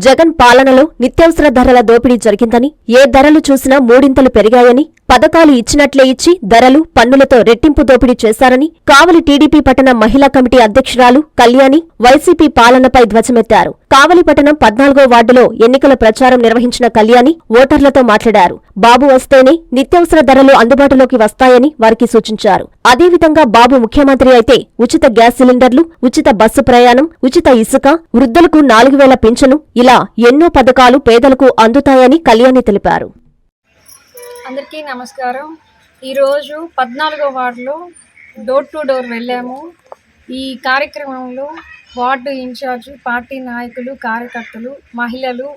జగన్ పాలనలో నిత్యావసర ధరల దోపిడీ జరిగిందని ఏ ధరలు చూసినా మూడింతలు పెరిగాయని పథకాలు ఇచ్చినట్లే ఇచ్చి ధరలు పన్నులతో రెట్టింపు దోపిడీ చేశారని కావలి టీడీపీ పట్టణ మహిళా కమిటీ అధ్యక్షురాలు కళ్యాణి వైసీపీ పాలనపై ధ్వజమెత్తారు. కావలి పట్టణం పద్నాలుగో వార్డులో ఎన్నికల ప్రచారం నిర్వహించిన కళ్యాణి ఓటర్లతో మాట్లాడారు. బాబు వస్తేనే నిత్యావసర ధరలు అందుబాటులోకి వస్తాయని వారికి సూచించారు. అదేవిధంగా బాబు ముఖ్యమంత్రి అయితే ఉచిత గ్యాస్ సిలిండర్లు ఉచిత బస్సు ప్రయాణం ఉచిత ఇసుక వృద్ధులకు నాలుగు వేల పింఛను ఇలా ఎన్నో పథకాలు పేదలకు అందుతాయని కళ్యాణి తెలిపారు. అందరికీ నమస్కారం. ఈరోజు పద్నాలుగో వార్డులో డోర్ టు డోర్ వెళ్ళాము. ఈ కార్యక్రమంలో వార్డు ఇన్ఛార్జ్ పార్టీ నాయకులు కార్యకర్తలు మహిళలు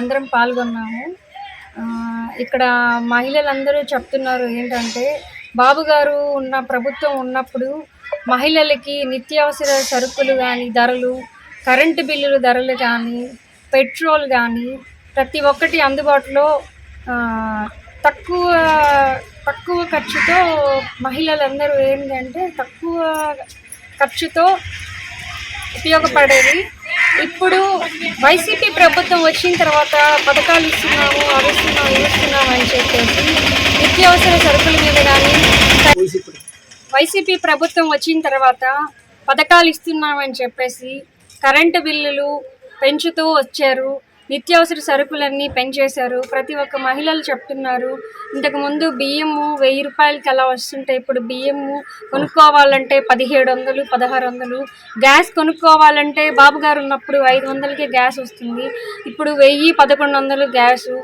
అందరం పాల్గొన్నాము. ఇక్కడ మహిళలందరూ చెప్తున్నారు ఏంటంటే బాబు గారు ఉన్న ప్రభుత్వం ఉన్నప్పుడు మహిళలకి నిత్యావసర సరుకులు కానీ ధరలు కరెంటు బిల్లులు ధరలు కానీ పెట్రోల్ కానీ ప్రతి ఒక్కటి అందుబాటులో తక్కువ తక్కువ ఖర్చుతో మహిళలందరూ ఏంటంటే తక్కువ ఖర్చుతో ఉపయోగపడేది. ఇప్పుడు వైసీపీ ప్రభుత్వం వచ్చిన తర్వాత పథకాలు ఇస్తున్నాము అవి ఇస్తున్నాము అని చెప్పేసి నిత్యావసర సరుకుల మీద కానీ వైసీపీ ప్రభుత్వం వచ్చిన తర్వాత పథకాలు ఇస్తున్నామని చెప్పేసి కరెంటు బిల్లులు పెంచుతూ వచ్చారు. నిత్యావసర సరుకులన్నీ పెంచేశారు. ప్రతి ఒక్క మహిళలు చెప్తున్నారు ఇంతకు ముందు బియ్యము వెయ్యి రూపాయలకి అలా వస్తుంటే ఇప్పుడు బియ్యము కొనుక్కోవాలంటే పదిహేడు వందలు పదహారు వందలు గ్యాస్ కొనుక్కోవాలంటే బాబు గారు ఉన్నప్పుడు ఐదు వందలకే గ్యాస్ వస్తుంది. ఇప్పుడు వెయ్యి పదకొండు వందలు గ్యాసు.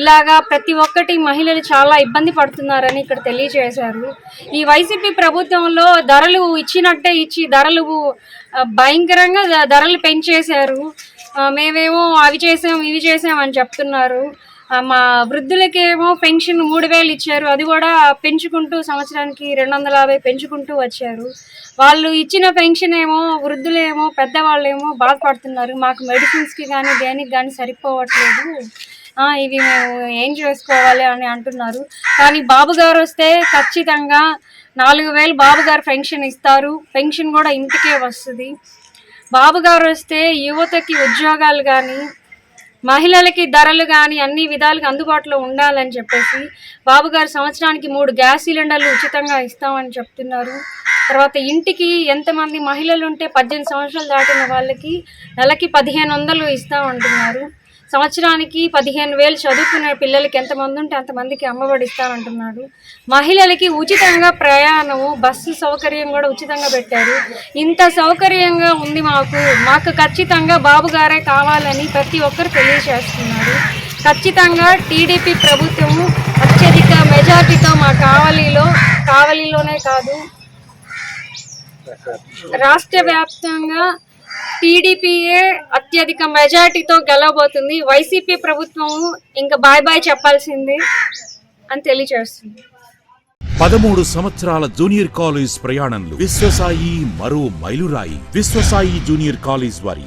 ఇలాగా ప్రతి ఒక్కటి మహిళలు చాలా ఇబ్బంది పడుతున్నారని ఇక్కడ తెలియజేశారు. ఈ వైసీపీ ప్రభుత్వంలో ధరలు ఇచ్చినట్టే ఇచ్చి ధరలు భయంకరంగా ధరలు పెంచేశారు. మేమేమో అవి చేసాం ఇవి చేసాం అని చెప్తున్నారు. మా వృద్ధులకేమో పెన్షన్ మూడు వేలు ఇచ్చారు. అది కూడా పెంచుకుంటూ సంవత్సరానికి రెండు వందల యాభై పెంచుకుంటూ వచ్చారు. వాళ్ళు ఇచ్చిన పెన్షన్ ఏమో వృద్ధులేమో పెద్దవాళ్ళేమో బాధపడుతున్నారు. మాకు మెడిసిన్స్కి కానీ దేనికి కానీ సరిపోవట్లేదు. ఇవి మేము ఏం చేసుకోవాలి అని అంటున్నారు. కానీ బాబు గారు వస్తే ఖచ్చితంగా నాలుగు వేలు బాబు గారు పెన్షన్ ఇస్తారు. పెన్షన్ కూడా ఇంటికే వస్తుంది. బాబు గారు వస్తే యువతకి ఉద్యోగాలు కానీ మహిళలకి ధరలు కానీ అన్ని విధాలుగా అందుబాటులో ఉండాలని చెప్పేసి బాబు గారు సంవత్సరానికి మూడు గ్యాస్ సిలిండర్లు ఉచితంగా ఇస్తామని చెప్తున్నారు. తర్వాత ఇంటికి ఎంతమంది మహిళలు ఉంటే పద్దెనిమిది సంవత్సరాలు దాటిన వాళ్ళకి నెలకి పదిహేను వందలు ఇస్తామంటున్నారు. సంవత్సరానికి పదిహేను వేలు చదువుకునే పిల్లలకి ఎంతమంది ఉంటే అంతమందికి అమ్మఒడి ఇస్తానంటున్నాడు మహిళలకి ఉచితంగా ప్రయాణము బస్సు సౌకర్యం కూడా ఉచితంగా పెట్టారు. ఇంత సౌకర్యంగా ఉంది మాకు. మాకు ఖచ్చితంగా బాబు గారే కావాలని ప్రతి ఒక్కరు తెలియజేస్తున్నారు. ఖచ్చితంగా టీడీపీ ప్రభుత్వము అత్యధిక మెజార్టీతో మా కావలిలో కావలిలోనే కాదు రాష్ట్ర వ్యాప్తంగా టీడీపీయే అత్యధిక మెజార్టీతో గెలవబోతుంది. వైసీపీ ప్రభుత్వం ఇంకా బాయ్ బాయ్ చెప్పాల్సింది అని తెలియజేస్తుంది. పదమూడు సంవత్సరాల జూనియర్ కాలేజ్ ప్రయాణంలో విశ్వసాయి మరో మైలురాయి. విశ్వసాయి జూనియర్ కాలేజ్ వారి